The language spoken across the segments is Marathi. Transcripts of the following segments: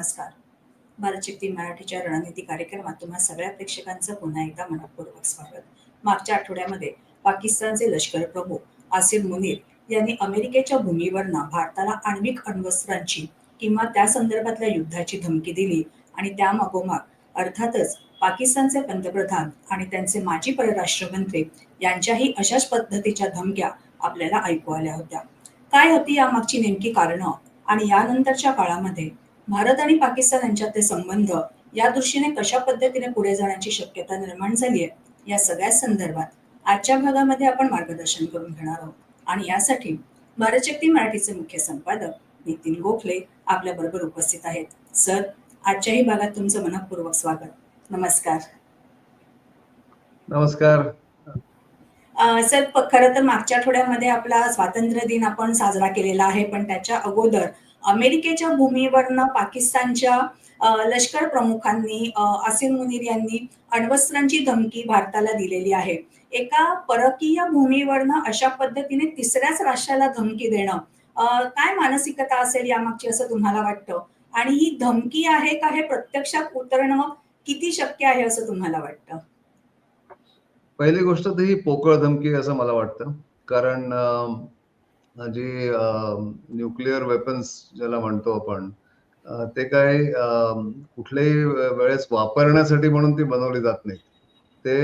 नमस्कार. भारत शक्ती मराठीच्या रणनीती कार्यक्रमात तुम्हा सगळ्या प्रेक्षकांचं पुन्हा एकदा मनपूर्वक स्वागत. मागच्या आठवड्यामध्ये पाकिस्तानचे लष्कर प्रमुख आसिफ मुनीर यांनी अमेरिकेच्या भूमीवरनं भारताला आण्विक अण्वस्त्रांची किंवा त्या संदर्भातल्या युद्धाची धमकी दिली आणि त्या मागोमाग अर्थातच पाकिस्तानचे पंतप्रधान आणि त्यांचे माजी परराष्ट्र मंत्री यांच्याही अशाच पद्धतीच्या धमक्या आपल्याला ऐकू आल्या होत्या. काय होती यामागची नेमकी कारणं आणि यानंतरच्या काळामध्ये भारत आणि पाकिस्तान यांच्यातले संबंध या दृष्टीने कशा पद्धतीने पुढे जाण्याची शक्यता निर्माण झाली आहे या सगळ्या संदर्भात आजच्या भागामध्ये आपण मार्गदर्शन करून घेणार आहोत. आणि यासाठी भारत शक्ती मराठीचे मुख्य संपादक नितीन गोखले आपल्या बरोबर उपस्थित आहेत. सर आजच्याही भागात तुमचं मनपूर्वक स्वागत. नमस्कार. नमस्कार. सर खरं तर मागच्या आठवड्यामध्ये आपला स्वातंत्र्य दिन आपण साजरा केलेला आहे पण त्याच्या अगोदर अमेरिकेच्या भूमीवरनं पाकिस्तानच्या लष्कर प्रमुखांनी अं, आसिम मुनीर यांनी अण्वस्त्रांची धमकी भारताला दिलेली आहे. एका परकीय भूमीवरनं अशा पद्धतीने तिसऱ्याच राष्ट्राला धमकी देणं काय मानसिकता असेल यामागची असं तुम्हाला वाटतं? आणि ही धमकी आहे का हे प्रत्यक्षात उतरणं किती शक्य आहे असं तुम्हाला वाटतं? पहिली गोष्ट तर ही पोकळ धमकी असं मला वाटतं. कारण जी न्यूक्लिअर वेपन्स ज्याला म्हणतो आपण ते काय कुठल्याही वेळेस वापरण्यासाठी म्हणून ती बनवली जात नाही ते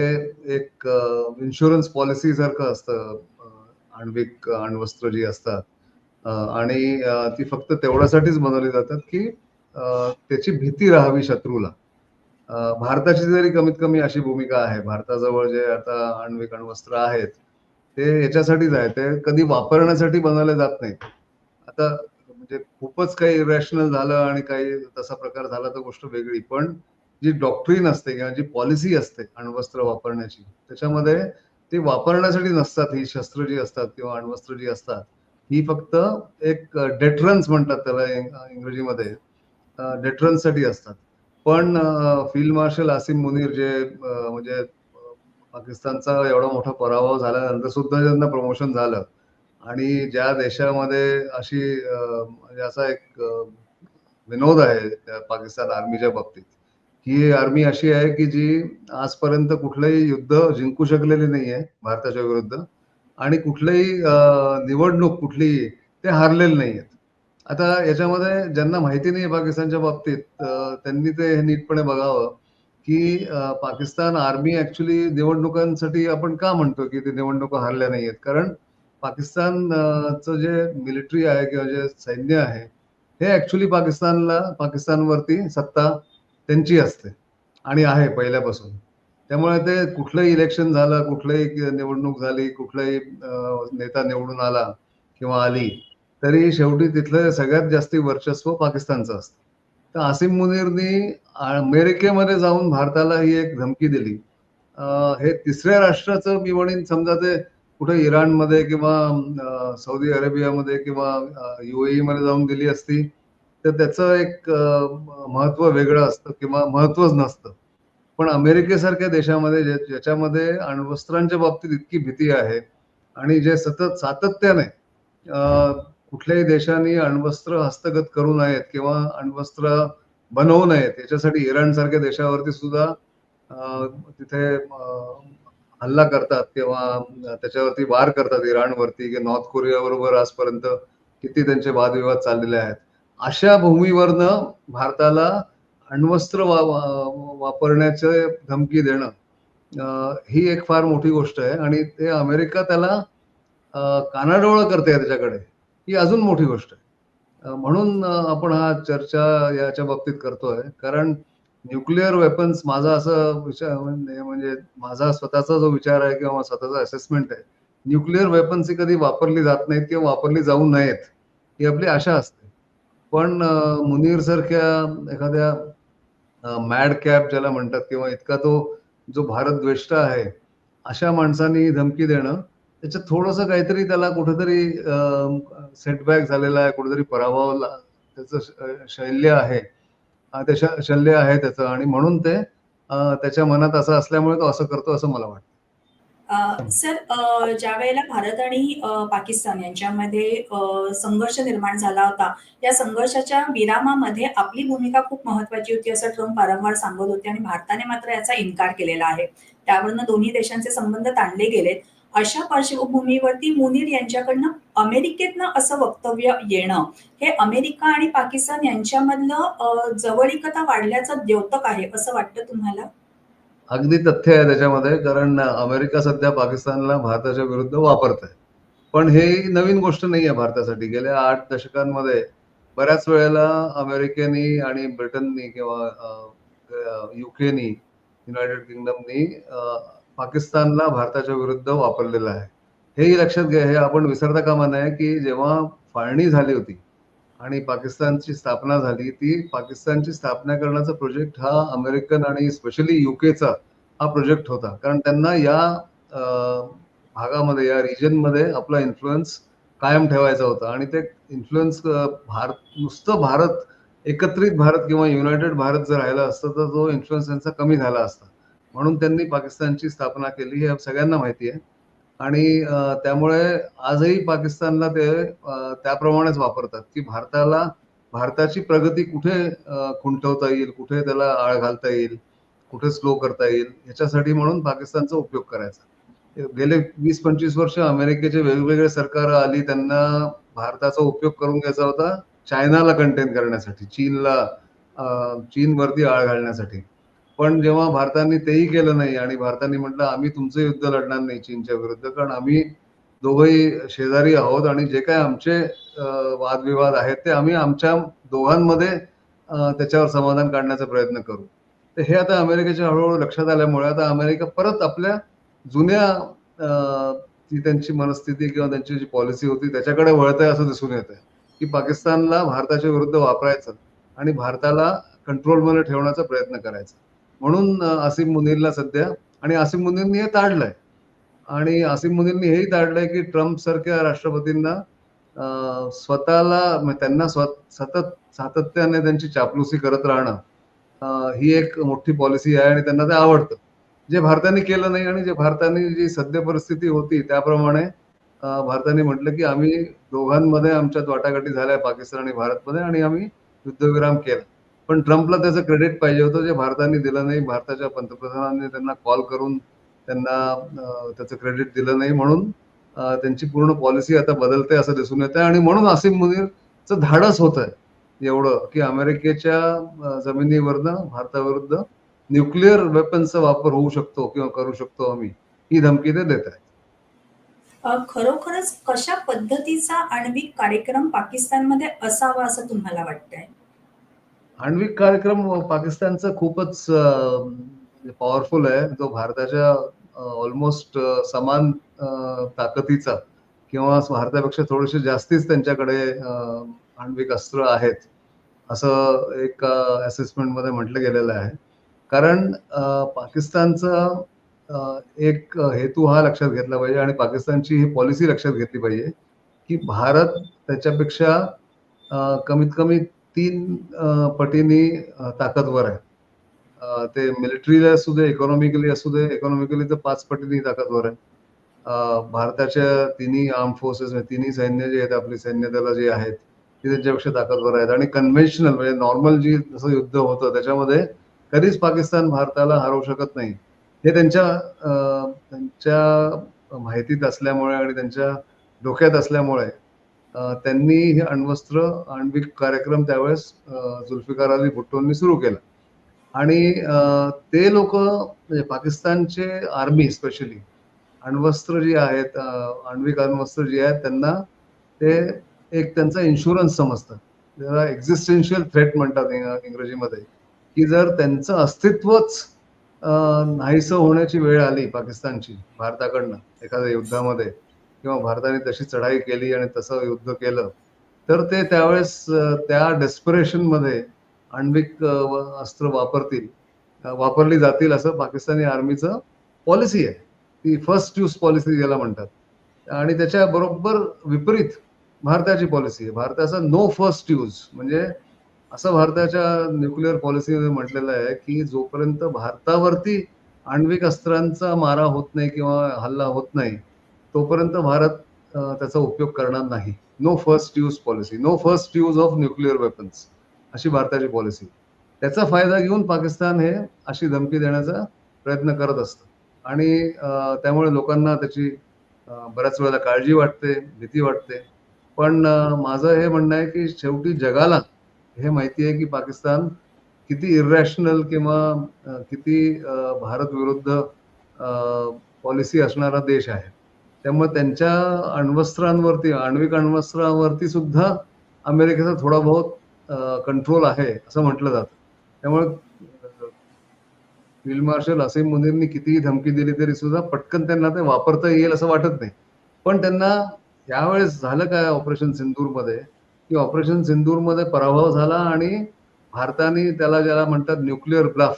एक इन्शुरन्स पॉलिसी सारखं असतं आण्विक अण्वस्त्र जी असतात आणि ती फक्त तेवढ्यासाठीच बनवली जातात की त्याची भीती राहावी शत्रूला. भारताची जरी कमीत कमी अशी भूमिका आहे भारताजवळ जे आता आण्विक अण्वस्त्र आहेत ते याच्यासाठीच आहे. ते कधी वापरण्यासाठी बनवले जात नाहीत आता म्हणजे खूपच काही इरॅशनल झालं आणि काही तसा प्रकार झाला तर गोष्ट वेगळी. पण जी डॉक्ट्रीन असते किंवा जी पॉलिसी असते अण्वस्त्र वापरण्याची त्याच्यामध्ये ती वापरण्यासाठी नसतात. ही शस्त्र जी असतात किंवा अण्वस्त्र जी असतात ही फक्त एक डेटरन्स म्हणतात त्याला इंग्रजीमध्ये. डेटरन्ससाठी असतात. पण फील्ड मार्शल आसिम मुनीर जे म्हणजे पाकिस्तानचा एवढा मोठा पराभव झाल्यानंतर सुद्धा ज्यांना प्रमोशन झालं. आणि ज्या देशामध्ये अशी म्हणजे असा एक विनोद आहे पाकिस्तान आर्मीच्या बाबतीत ही आर्मी अशी आहे की जी आजपर्यंत कुठलंही युद्ध जिंकू शकलेली नाहीये भारताच्या विरुद्ध. आणि कुठलीही निवडणूक कुठलीही ते हारलेले नाहीयेत. आता याच्यामध्ये ज्यांना माहिती नाही पाकिस्तानच्या बाबतीत त्यांनी ते हे नीटपणे बघावं. की पाकिस्तान आर्मी ऍक्च्युली निवडणुकांसाठी आपण का म्हणतो की ते निवडणुका हारल्या नाहीयेत? कारण पाकिस्तानचं जे मिलिटरी आहे किंवा जे सैन्य आहे हे ऍक्च्युली पाकिस्तानला पाकिस्तानवरती सत्ता त्यांची असते आणि आहे पहिल्यापासून. त्यामुळे ते कुठलंही इलेक्शन झालं कुठलंही निवडणूक झाली कुठलाही नेता निवडून आला किंवा आली तरी शेवटी तिथलं सगळ्यात जास्ती वर्चस्व पाकिस्तानचं असतं. तर आसिम मुनीरनी अमेरिकेमध्ये जाऊन भारताला ही एक धमकी दिली. हे तिसऱ्या राष्ट्राचं मी म्हणेन समजा ते कुठे इराणमध्ये किंवा सौदी अरेबियामध्ये किंवा युएई मध्ये जाऊन दिली असती तर त्याचं एक महत्त्व वेगळं असतं किंवा महत्वच नसतं. पण अमेरिकेसारख्या देशामध्ये ज्याच्यामध्ये अण्वस्त्रांच्या बाबतीत इतकी भीती आहे आणि जे सतत सातत्याने कुठल्याही देशांनी अण्वस्त्र हस्तगत करू नयेत किंवा अण्वस्त्र बनवू नयेत याच्यासाठी इराण सारख्या देशावरती सुद्धा तिथे हल्ला करतात किंवा त्याच्यावरती वार करतात इराणवरती की नॉर्थ कोरिया बरोबर आजपर्यंत किती त्यांचे वादविवाद चाललेले आहेत. अशा भूमीवरनं भारताला अण्वस्त्र वा वापरण्याचे धमकी देणं ही एक फार मोठी गोष्ट आहे. आणि ते अमेरिका त्याला कानाडोळ करते त्याच्याकडे. ही अजून मोठी गोष्ट आहे. म्हणून आपण हा चर्चा याच्या बाबतीत करतोय. कारण न्यूक्लिअर वेपन्स माझा असं विचार म्हणजे म्हणजे माझा स्वतःचा जो विचार आहे किंवा स्वतःचा असेसमेंट आहे न्यूक्लिअर वेपन्स ही कधी वापरली जात नाहीत किंवा वापरली जाऊ नयेत ही आपली आशा असते. पण मुनीर सारख्या एखाद्या मॅड कॅप ज्याला म्हणतात किंवा इतका तो जो भारत द्वेष्ट आहे अशा माणसांनी धमकी देणं त्याच्यात थोडस काहीतरी त्याला कुठेतरी सेटबॅक झालेला आहे कुठेतरी पराभव त्याचं शैल्य आहे त्याच्या शल्य आहे त्याचं आणि म्हणून ते त्याच्या मनात असं असल्यामुळे तो असं करतो असं मला वाटतं सर ज्या वेळेला भारत आणि पाकिस्तान यांच्यामध्ये संघर्ष निर्माण झाला होता, या संघर्षाच्या विरामामध्ये आपली भूमिका खूप महत्वाची होती असं ट्रम्प वारंवार सांगत होते आणि भारताने मात्र याचा इन्कार केलेला आहे. त्यावरनं दोन्ही देशांचे संबंध ताणले गेलेत. अशा पार्श्वभूमीवरती मुनीर यांच्याकडनं अमेरिकेतनं असं वक्तव्य येणं, हे अमेरिका आणि पाकिस्तान यांच्यामधलं जवळिकता वाढल्याचं द्योतक आहे, असं वाटतं तुम्हाला? अगदी तथ्य आहे त्याच्यामध्ये कारण अमेरिका सध्या पाकिस्तानला भारताच्या विरुद्ध वापरत आहे. पण हे नवीन गोष्ट नाहीये भारतासाठी. गेल्या आठ दशकांमध्ये बऱ्याच वेळेला अमेरिकेनी आणि ब्रिटननी किंवा युकेनी युनायटेड किंगडमनी पाकिस्तानला भारताच्या विरुद्ध वापरलेलं आहे. हेही लक्षात घ्या, हे आपण विसरता कामा नये, की जेव्हा फाळणी झाली होती आणि पाकिस्तानची स्थापना झाली, ती पाकिस्तानची स्थापना करण्याचा प्रोजेक्ट हा अमेरिकन आणि स्पेशली यूकेचा हा प्रोजेक्ट होता. कारण त्यांना या भागामध्ये, या रिजनमध्ये आपला इन्फ्लुअन्स कायम ठेवायचा होता आणि ते इन्फ्लुअन्स भारत नुसतं भारत, एकत्रित भारत किंवा युनायटेड भारत जर राहिला असतं, तर तो इन्फ्लुअन्स त्यांचा कमी झाला असता. म्हणून त्यांनी पाकिस्तानची स्थापना केली, हे सगळ्यांना माहिती आहे. आणि त्यामुळे आजही पाकिस्तानला ते त्याप्रमाणेच वापरतात, की भारताला भारताची प्रगती कुठे खुंटवता येईल, कुठे त्याला आळ घालता येईल, कुठे स्लो करता येईल, याच्यासाठी म्हणून पाकिस्तानचा उपयोग करायचा. गेले 20-25 वर्ष अमेरिकेचे वेगवेगळे सरकार आली, त्यांना भारताचा उपयोग करून घ्यायचा होता, चायनाला कंटेन करण्यासाठी, चीनला चीनवरती आळ घालण्यासाठी. पण जेव्हा भारताने तेही केलं नाही आणि भारताने म्हटलं, "आम्ही तुमचं युद्ध लढणार नाही चीनच्या विरुद्ध, कारण आम्ही दोघंही शेजारी आहोत आणि जे काय आमचे वादविवाद आहेत, ते आम्ही आमच्या दोघांमध्ये त्याच्यावर समाधान काढण्याचा प्रयत्न करू." तर हे आता अमेरिकेच्या हळूहळू लक्षात आल्यामुळे आता अमेरिका परत आपल्या जुन्या ती त्यांची मनस्थिती किंवा त्यांची जी पॉलिसी होती त्याच्याकडे वळतंय असं दिसून येतंय, की पाकिस्तानला भारताच्या विरुद्ध वापरायचं आणि भारताला कंट्रोलमध्ये ठेवण्याचा प्रयत्न करायचा. म्हणून अ, आसिम मुनीरला सध्या आणि आसिम मुनीरनी हे ताडलंय आणि आसिम मुनीरनी हेही ताडलंय, की ट्रम्प सारख्या राष्ट्रपतींना स्वतःला म्हणजे त्यांना स्व सतत सातत्याने त्यांची चापलुसी करत राहणं, ही एक मोठी पॉलिसी आहे आणि त्यांना ते आवडतं. जे भारताने केलं नाही आणि जे भारताने जी सद्य परिस्थिती होती त्याप्रमाणे भारताने म्हटलं, की आम्ही दोघांमध्ये आमच्यात वाटाघाटी झाल्या पाकिस्तान आणि भारतमध्ये आणि आम्ही युद्धविराम केला. पण ट्रम्पला त्याचं क्रेडिट पाहिजे होतं, जे भारताने दिलं नाही. भारताच्या पंतप्रधानांनी त्यांना कॉल करून त्यांना त्याचं क्रेडिट दिलं नाही. म्हणून त्यांची पूर्ण पॉलिसी आता बदलते असं दिसून येतंय आणि म्हणून आसिम मुनीरचं धाडस होतंय एवढं, की अमेरिकेच्या जमिनीवरनं भारताविरुद्ध न्यूक्लिअर वेपन्सचा वापर होऊ शकतो किंवा करू शकतो आम्ही, ही धमकी ते देत आहे खरोखरच कशा पद्धतीचा आण्विक कार्यक्रम पाकिस्तानमध्ये असावा असं तुम्हाला वाटतंय? आण्विक कार्यक्रम पाकिस्तानचा खूपच पॉवरफुल आहे. जो भारताच्या ऑलमोस्ट समान ताकदीचा किंवा भारतापेक्षा थोडेसे जास्तीच त्यांच्याकडे आण्विक अस्त्र आहेत. असं एक असेसमेंटमध्ये म्हटलं गेलेलं आहे. कारण पाकिस्तानचा एक हेतू हा लक्षात घेतला पाहिजे आणि पाकिस्तानची ही पॉलिसी लक्षात घेतली पाहिजे, की भारत त्याच्यापेक्षा कमीत कमी तीन पटीने ताकदवर आहे. ते मिलिटरीला असू दे, इकॉनॉमिकली असू दे, इकॉनॉमिकली तर पाच पटीने ताकदवर आहे. भारताच्या तिन्ही आर्म फोर्सेस तिन्ही सैन्य जे आहेत, आपली सैन्य दलं जे आहेत, ती त्यांच्यापेक्षा ताकदवर आहेत आणि कन्व्हेन्शनल म्हणजे नॉर्मल जी जसं युद्ध होतं त्याच्यामध्ये कधीच पाकिस्तान भारताला हरवू शकत नाही. हे त्यांच्या त्यांच्या माहितीत असल्यामुळे आणि त्यांच्या डोक्यात असल्यामुळे त्यांनी हे अण्वस्त्र, आण्विक कार्यक्रम त्यावेळेस जुल्फिकार अली भुट्टोंनी सुरू केला. आणि ते लोक म्हणजे पाकिस्तानचे आर्मी स्पेशली अण्वस्त्र जी आहेत, आण्विक अण्वस्त्र जी आहेत त्यांना ते एक त्यांचा इन्शुरन्स समजतात. त्याला एक्झिस्टेन्शियल थ्रेट म्हणतात इंग्रजीमध्ये, की जर त्यांचं अस्तित्वच नाहीसं होण्याची वेळ आली पाकिस्तानची भारताकडनं एखाद्या युद्धामध्ये किंवा भारताने तशी चढाई केली आणि तसं युद्ध केलं, तर ते त्यावेळेस त्या त्या डेस्परेशनमध्ये आण्विक अस्त्र वापरतील, वापरली जातील असं पाकिस्तानी आर्मीचं पॉलिसी आहे. ती फर्स्ट यूज पॉलिसी ज्याला म्हणतात. आणि त्याच्या बरोबर विपरीत भारताची पॉलिसी आहे. भारताचा नो फर्स्ट यूज म्हणजे असं भारताच्या न्यूक्लिअर पॉलिसीमध्ये म्हटलेलं आहे, की जोपर्यंत भारतावरती आण्विक अस्त्रांचा मारा होत नाही किंवा हल्ला होत नाही तोपर्यंत भारत त्याचा उपयोग करणार नाही. No first use policy no first use of nuclear weapons अशी भारताची पॉलिसी त्याचा फायदा घेऊन पाकिस्तान हे अशी धमकी देण्याचा प्रयत्न करत असतं. आणि त्यामुळे लोकांना त्याची बऱ्याच वेळेला काळजी वाटते भीती वाटते. पण माझं हे म्हणणं आहे की शेवटी जगाला हे माहिती आहे की पाकिस्तान किती इरॅशनल किंवा किती भारत विरुद्ध पॉलिसी असणारा देश आहे. त्यामुळे त्यांच्या अण्वस्त्रांवरती आण्विक अण्वस्त्रावरती सुद्धा अमेरिकेचा थोडा बहुत कंट्रोल आहे असं म्हटलं जातं. त्यामुळे फील्ड मार्शल असीम मुनीरनी कितीही धमकी दिली तरी सुद्धा पटकन त्यांना ते वापरता येईल असं वाटत नाही. पण त्यांना यावेळेस झालं काय ऑपरेशन सिंदूरमध्ये? की ऑपरेशन सिंदूरमध्ये पराभव झाला आणि भारताने त्याला ज्याला म्हणतात न्यूक्लिअर ब्लफ.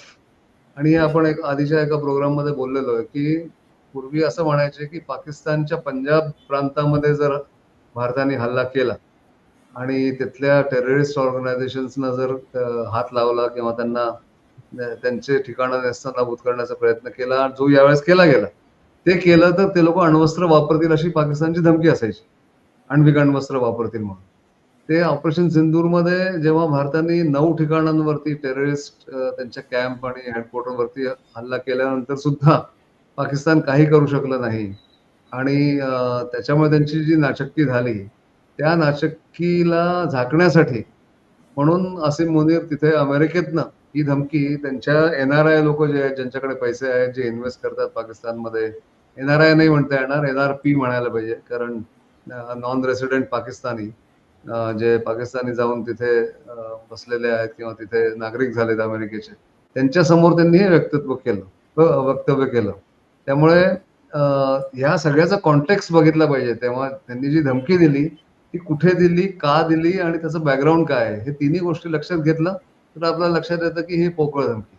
आणि हे आपण एक आधीच्या एका प्रोग्राममध्ये बोललेलो आहे की पूर्वी असं म्हणायचे की पाकिस्तानच्या पंजाब प्रांतामध्ये जर भारताने हल्ला केला आणि तिथल्या टेररिस्ट ऑर्गनायझेशन्सना जर हात लावला किंवा त्यांना त्यांचे ठिकाणं नेस्तनाबूत करण्याचा प्रयत्न केला जो यावेळेस केला गेला ते केलं तर ते लोक अण्वस्त्र वापरतील अशी पाकिस्तानची धमकी असायची. आण्विक अण्वस्त्र वापरतील म्हणून. ते ऑपरेशन सिंदूरमध्ये जेव्हा भारताने नऊ ठिकाणांवरती टेररिस्ट त्यांच्या कॅम्प आणि हेडक्वार्टरवरती हल्ला केल्यानंतर सुद्धा पाकिस्तान काही करू शकलं नाही. आणि त्याच्यामुळे त्यांची जी नाचक्की झाली त्या नाचक्कीला झाकण्यासाठी म्हणून असीम मुनीर तिथे अमेरिकेतनं ही धमकी त्यांच्या एन आर आय लोक जे आहेत ज्यांच्याकडे पैसे आहेत जे इन्व्हेस्ट करतात पाकिस्तानमध्ये एन आर आय नाही म्हणता येणार एन आर पी म्हणायला पाहिजे. कारण नॉन रेसिडेंट पाकिस्तानी जे पाकिस्तानी जाऊन तिथे बसलेले आहेत किंवा तिथे नागरिक झालेत अमेरिकेचे त्यांच्यासमोर त्यांनी हे वक्तव्य केलं वक्तव्य केलं. त्यामुळे ह्या सगळ्याचा कॉन्टेक्स्ट बघितला पाहिजे. तेव्हा त्यांनी जी धमकी दिली ती कुठे दिली का दिली आणि त्याचं बॅकग्राऊंड काय आहे हे तिन्ही गोष्टी लक्षात घेतलं तर आपल्याला लक्षात येतं की हे पोकळ धमकी.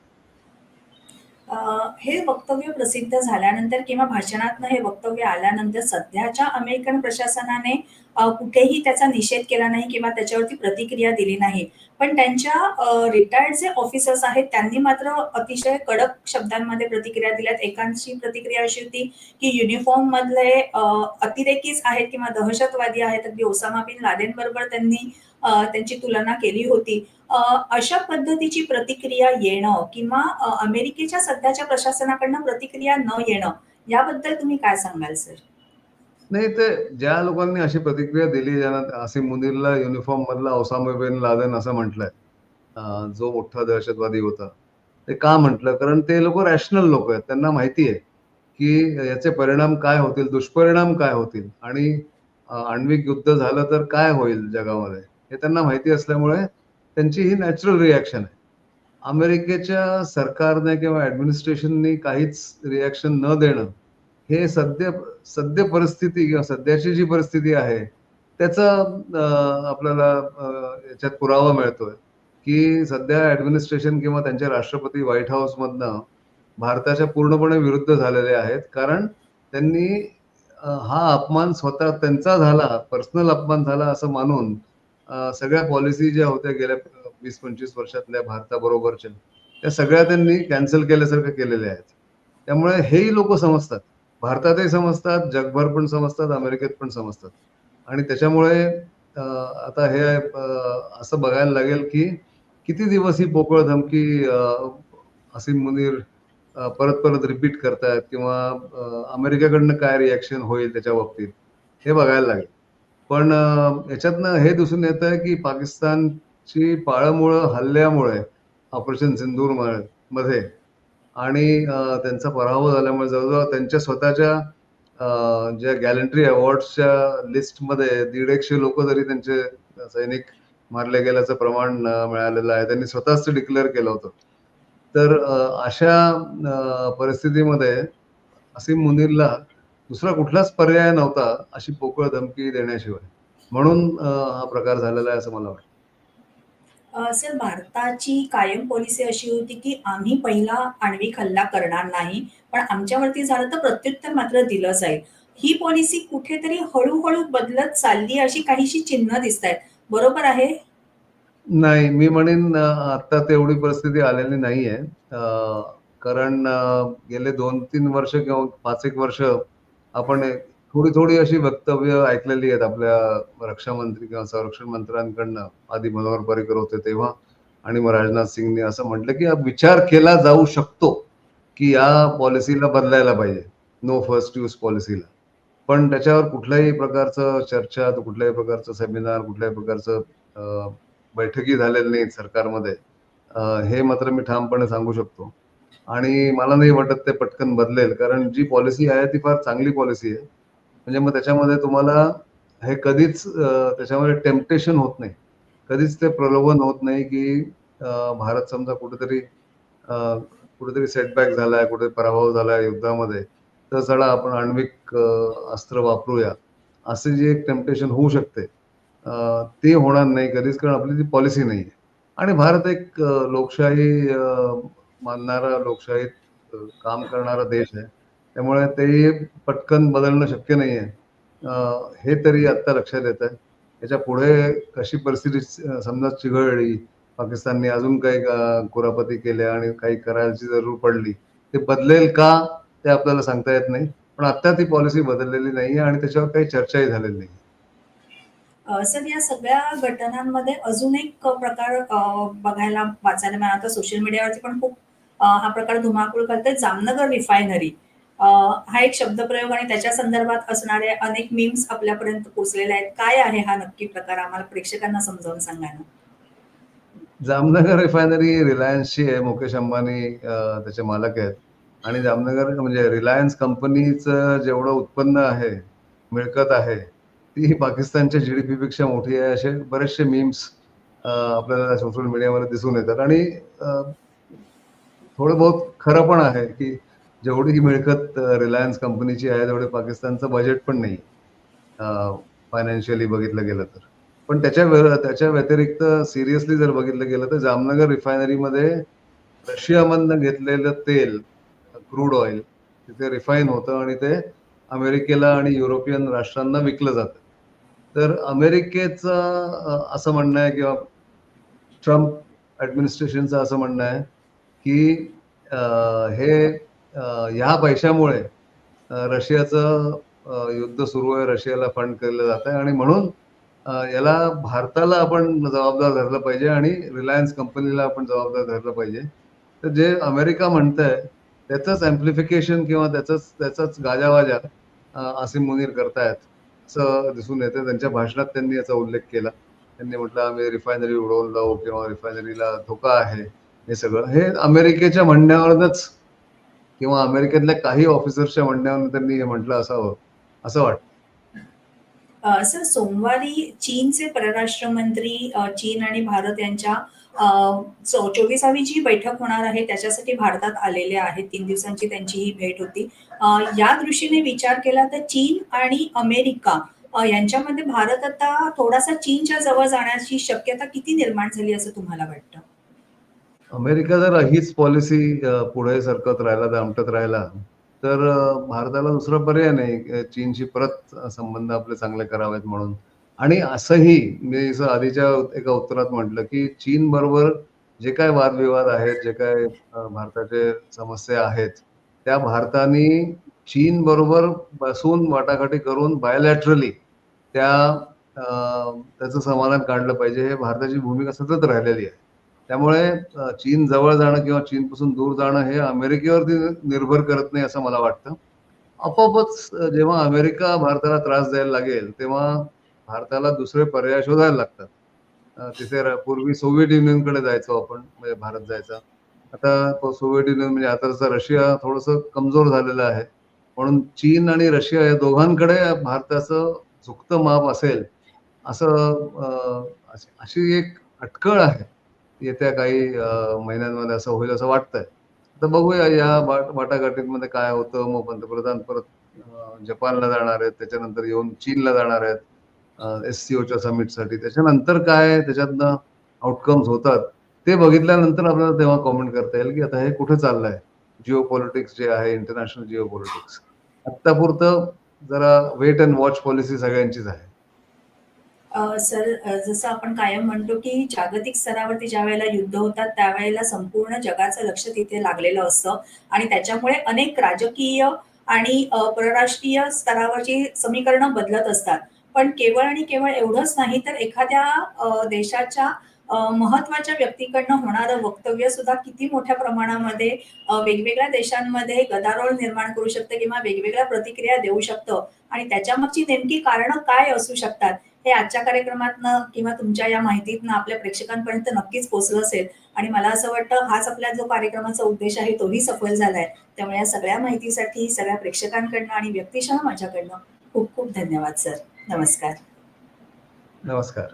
हे वक्तव्य प्रसिद्ध झाल्यानंतर किंवा भाषणातनं हे वक्तव्य आल्यानंतर सध्याच्या अमेरिकन प्रशासनाने कुठेही त्याचा निषेध केला नाही किंवा त्याच्यावरती प्रतिक्रिया दिली नाही. पण त्यांच्या रिटायर्ड जे ऑफिसर्स आहेत त्यांनी मात्र अतिशय कडक शब्दांमध्ये प्रतिक्रिया दिल्यात. एकांची प्रतिक्रिया अशी होती की युनिफॉर्म मधले अतिरेकीच आहेत किंवा दहशतवादी आहेत. अगदी ओसामा बिन लादेन बरोबर त्यांनी त्यांची तुलना केली होती. अशा पद्धतीची प्रतिक्रिया येणं किंवा अमेरिकेच्या सध्याच्या प्रशासनाकडनं प्रतिक्रिया न येणं याबद्दल तुम्ही काय सांगाल सर? नाही ते ज्या लोकांनी अशी प्रतिक्रिया दिली ज्यांना असे मुनीरला युनिफॉर्म मधला ओसामा बिन लादेन असं म्हटलंय जो मोठा दहशतवादी होता ते का म्हटलं? कारण ते लोक रॅशनल लोक आहेत. त्यांना माहिती आहे की याचे परिणाम काय होतील दुष्परिणाम काय होतील आणि आण्विक युद्ध झालं तर काय होईल जगामध्ये? हे त्यांना माहिती असल्यामुळे त्यांची ही नॅचरल रिॲक्शन आहे. अमेरिकेच्या सरकारने किंवा ॲडमिनिस्ट्रेशननी काहीच रिॲक्शन न देणं हे सद्य सद्य परिस्थिती किंवा सध्याची जी परिस्थिती आहे त्याचा आपल्याला याच्यात पुरावा मिळतोय की सध्या ऍडमिनिस्ट्रेशन किंवा त्यांचे राष्ट्रपती व्हाईट हाऊसमधनं भारताच्या पूर्णपणे विरुद्ध झालेले आहेत. कारण त्यांनी हा अपमान स्वतः त्यांचा झाला पर्सनल अपमान झाला असं मानून सगळ्या पॉलिसी ज्या होत्या गेल्या वीस पंचवीस वर्षातल्या भारताबरोबरच्या त्या सगळ्या त्यांनी कॅन्सल केल्यासारखं केलेल्या आहेत. त्यामुळे हेही लोक समजतात. भारतातही समजतात जगभर पण समजतात अमेरिकेत पण समजतात. आणि त्याच्यामुळे आता हे असं बघायला लागेल की किती दिवस ही पोकळ धमकी असीम मुनीर परत परत रिपीट करतायत किंवा अमेरिकेकडनं काय रिॲक्शन होईल त्याच्या बाबतीत हे बघायला लागेल. पण याच्यातनं हे दिसून येत आहे की पाकिस्तानची पाळमुळं हल्ल्यामुळे ऑपरेशन सिंदूर म- मध्ये आणि त्यांचा पराभव झाल्यामुळे जवळजवळ त्यांच्या स्वतःच्या ज्या गॅलंट्री अवॉर्ड्सच्या लिस्टमध्ये दीड एकशे लोक जरी त्यांचे सैनिक मारले गेल्याचं प्रमाण मिळालेलं आहे त्यांनी स्वतःच डिक्लेअर केलं होतं. तर अशा परिस्थितीमध्ये असीम मुनीरला दुसरा कुठलाच पर्याय नव्हता अशी पोकळ धमकी देण्याशिवाय. म्हणून हा प्रकार झालेला आहे असं मला वाटतं. सर भारताची कायम पॉलिसी अशी होती की आम्ही पहिला आण्विक हल्ला करणार नाही पण आमच्यावरती झालं तर प्रत्युत्तर मात्र दिलं जाईल. ही पॉलिसी कुठेतरी हळूहळू बदलत चालली अशी काहीशी चिन्ह दिसत आहेत बरोबर आहे? नाही मी म्हणेन आता तेवढी परिस्थिती आलेली नाहीये. कारण गेले दोन तीन वर्ष किंवा पाच एक वर्ष आपण एक थोडी थोडी अशी वक्तव्य ऐकलेली आहेत आपल्या रक्षामंत्री किंवा संरक्षण मंत्र्यांकडनं. आधी मनोहर पर्रिकर होते तेव्हा आणि मग राजनाथ सिंगने असं म्हटलं की विचार केला जाऊ शकतो की या पॉलिसीला बदलायला पाहिजे. नो फर्स्ट यूज पॉलिसीला. पण त्याच्यावर कुठल्याही प्रकारचं चर्चा कुठल्याही प्रकारचं सेमिनार कुठल्याही प्रकारचं बैठकी झालेल्या नाहीत सरकारमध्ये. हे मात्र मी ठामपणे सांगू शकतो. आणि मला नाही वाटत ते पटकन बदलेल कारण जी पॉलिसी आहे ती फार चांगली पॉलिसी आहे. म्हणजे मग त्याच्यामध्ये तुम्हाला हे कधीच त्याच्यामध्ये टेम्पटेशन होत नाही. कधीच ते प्रलोभन होत नाही की भारत समजा कुठेतरी कुठेतरी सेटबॅक झालाय कुठे पराभव झालाय युद्धामध्ये तर चला आपण आण्विक अस्त्र वापरूया. असे जे एक टेम्पटेशन होऊ शकते. ते होणार नाही कधीच कारण आपली ती पॉलिसी नाही आहे आणि भारत एक लोकशाही मानणारा लोकशाहीत काम करणारा देश आहे. त्यामुळे ते पटकन बदलणं शक्य नाही आहे हे तरी आत्ता लक्षात येत आहे. याच्यापुढे कशी परिस्थिती समजा चिघळली पाकिस्तानने अजून काही कुरापती केल्या आणि काही करायची जरूर पडली ते बदलेल का ते आपल्याला सांगता येत नाही. पण आता ती पॉलिसी बदललेली नाही आणि त्याच्यावर काही चर्चाही झालेली नाही सर या सगळ्या घटनांमध्ये अजून एक प्रकार बघायला वाचायला मिळाला. सोशल मीडियावरती पण खूप हा प्रकार धुमाकूळ करते जामनगर रिफायनरी. हा एक शब्दप्रयोग आणि त्याच्या संदर्भात असणारे अनेक मीम्स आपल्यापर्यंत पोहोचलेले आहेत. काय आहे हा नक्की प्रकार? आम्हाला प्रेक्षकांना समजावून सांगा ना. जामनगर रिफायनरी रिलायन्सची आहे मुकेश अंबानी त्याचे मालक आहेत. आणि जामनगर म्हणजे रिलायन्स कंपनीचं जेवढं उत्पन्न आहे मिळकत आहे ती पाकिस्तानच्या जीडीपी पेक्षा मोठी आहे. असे बरेचसे मीम्स आपल्याला सोशल मीडियावर दिसून येतात. आणि थोडं बहुत खरं पण आहे की जेवढी ही मिळकत रिलायन्स कंपनीची आहे तेवढे पाकिस्तानचं बजेट पण नाही फायनान्शियली बघितलं गेलं तर. पण त्याच्या त्याच्या व्यतिरिक्त सिरियसली जर बघितलं गेलं तर जामनगर रिफायनरीमध्ये रशियामधनं घेतलेलं तेल क्रूड ऑइल तिथे रिफाईन होतं आणि ते अमेरिकेला आणि युरोपियन राष्ट्रांना विकलं जातं. तर अमेरिकेचं असं म्हणणं आहे किंवा ट्रम्प ॲडमिनिस्ट्रेशनचं असं म्हणणं आहे की हे ह्या पैशामुळे रशियाचं युद्ध सुरू आहे रशियाला फंड केलं जात आहे आणि म्हणून याला भारताला आपण जबाबदार धरलं पाहिजे आणि रिलायन्स कंपनीला आपण जबाबदार धरलं पाहिजे. तर जे अमेरिका म्हणत आहे त्याचंच अँप्लिफिकेशन किंवा त्याचंच त्याचाच गाजावाजा आसिम मुनीर करतायत असं दिसून येतं त्यांच्या भाषणात त्यांनी याचा उल्लेख केला. त्यांनी म्हटलं आम्ही रिफायनरी उडवून लावू किंवा रिफायनरीला धोका आहे. हे सगळं. हे अमेरिकेच्या म्हणण्यावरूनच किंवा अमेरिकेतल्या काही ऑफिसर्सच्या म्हणण्यावरून त्यांनी हे म्हटलं असावं असं वाटतं. सर सोमवारी चीनचे परराष्ट्र मंत्री चीन आणि भारत यांच्या चोवीसावी जी बैठक होणार आहे त्याच्यासाठी भारतात आलेले आहेत. तीन दिवसांची त्यांची ही भेट होती. या दृष्टीने विचार केला तर चीन आणि अमेरिका यांच्यामध्ये भारत आता थोडासा चीनच्या जवळ जाण्याची शक्यता किती निर्माण झाली असं तुम्हाला वाटतं? अमेरिका जर हीच पॉलिसी पुढे सरकत राहिला दामटत राहिला तर भारताला दुसरा पर्याय नाही. चीनशी परत संबंध आपले चांगले करावेत म्हणून. आणि असंही मी असं आधीच्या एका उत्तरात म्हटलं की चीन बरोबर जे काय वादविवाद आहेत जे काय भारताचे समस्या आहेत त्या भारताने चीन बरोबर बसून वाटाघाटी करून बायोलॅटरली त्या त्याचं समाधान काढलं पाहिजे. हे भारताची भूमिका सतत राहिलेली आहे. त्यामुळे चीन जवळ जाणं किंवा चीनपासून दूर जाणं हे अमेरिकेवरती निर्भर करत नाही असं मला वाटतं. आपोआपच जेव्हा अमेरिका भारताला त्रास द्यायला लागेल तेव्हा भारताला दुसरे पर्याय शोधायला लागतात. तिथे र- पूर्वी सोव्हिएट युनियनकडे जायचो आपण म्हणजे भारत जायचा. आता तो सोव्हिएट युनियन म्हणजे आता रशिया थोडंसं कमजोर झालेलं आहे. म्हणून चीन आणि रशिया या दोघांकडे भारताचं झुकतं माप असेल असं अशी एक अटकळ आहे. येत्या काही महिन्यांमध्ये असं होईल असं वाटतंय. तर बघूया या वाट- वाटाघाटींमध्ये काय होतं. मग पंतप्रधान परत जपानला जाणार आहेत. त्याच्यानंतर येऊन चीनला जाणार आहेत एस सी ओच्या समिटसाठी त्याच्यानंतर काय त्याच्यातनं आउटकम्स होतात. ते बघितल्यानंतर आपल्याला तेव्हा कॉमेंट करता येईल की आता हे कुठे चाललंय? जिओ पॉलिटिक्स जे आहे इंटरनॅशनल जिओ पॉलिटिक्स आत्तापुरतं जरा वेट अँड वॉच पॉलिसी सगळ्यांचीच आहे. सर जसं आपण कायम म्हणतो की जागतिक स्तरावरती ज्यावेळेला युद्ध होतात त्यावेळेला संपूर्ण जगाचं लक्ष तिथे लागलेलं असतं. आणि त्याच्यामुळे अनेक राजकीय आणि परराष्ट्रीय स्तरावरची समीकरणं बदलत असतात. पण केवळ आणि केवळ एवढंच नाही तर एखाद्या देशाच्या महत्त्वाच्या व्यक्तीकडनं होणारं वक्तव्य सुद्धा किती मोठ्या प्रमाणामध्ये वेगवेगळ्या देशांमध्ये गदारोळ निर्माण करू शकतं किंवा वेगवेगळ्या प्रतिक्रिया देऊ शकतं? आणि त्याच्यामागची नेमकी कारणं काय असू शकतात, हे आजच्या कार्यक्रमातनं किंवा तुमच्या या माहितीतनं आपल्या प्रेक्षकांपर्यंत नक्कीच पोहोचलं असेल आणि मला असं वाटतं हाच आपल्या जो कार्यक्रमाचा उद्देश आहे तोही सफल झालाय. त्यामुळे या सगळ्या माहितीसाठी सगळ्या प्रेक्षकांकडनं आणि व्यक्तिशः माझ्याकडनं खूप खूप धन्यवाद सर. नमस्कार. नमस्कार.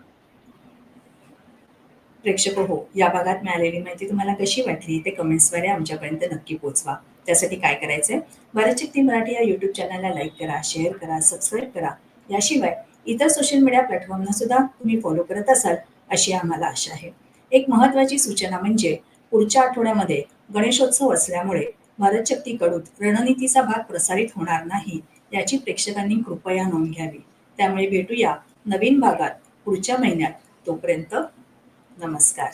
प्रेक्षक हो, या भागात मिळालेली माहिती तुम्हाला कशी वाटली ते कमेंट्सद्वारे आमच्यापर्यंत नक्की पोहोचवा. त्यासाठी काय करायचंय? भारत शक्ती मराठी या YouTube चॅनलला लाईक करा, शेअर करा, सबस्क्राईब करा. याशिवाय इतर सोशल मीडिया प्लॅटफॉर्मना सुद्धा तुम्ही फॉलो करत असाल, अशी आम्हाला आशा आहे. एक महत्त्वाची सूचना म्हणजे पुढच्या आठवड्यामध्ये गणेशोत्सव असल्यामुळे भारत शक्तीकडून रणनीतीचा भाग प्रसारित होणार नाही, याची प्रेक्षकांनी कृपया नोंद घ्यावी. त्यामुळे भेटूया नवीन भागात पुढच्या महिन्यात. तोपर्यंत नमस्कार.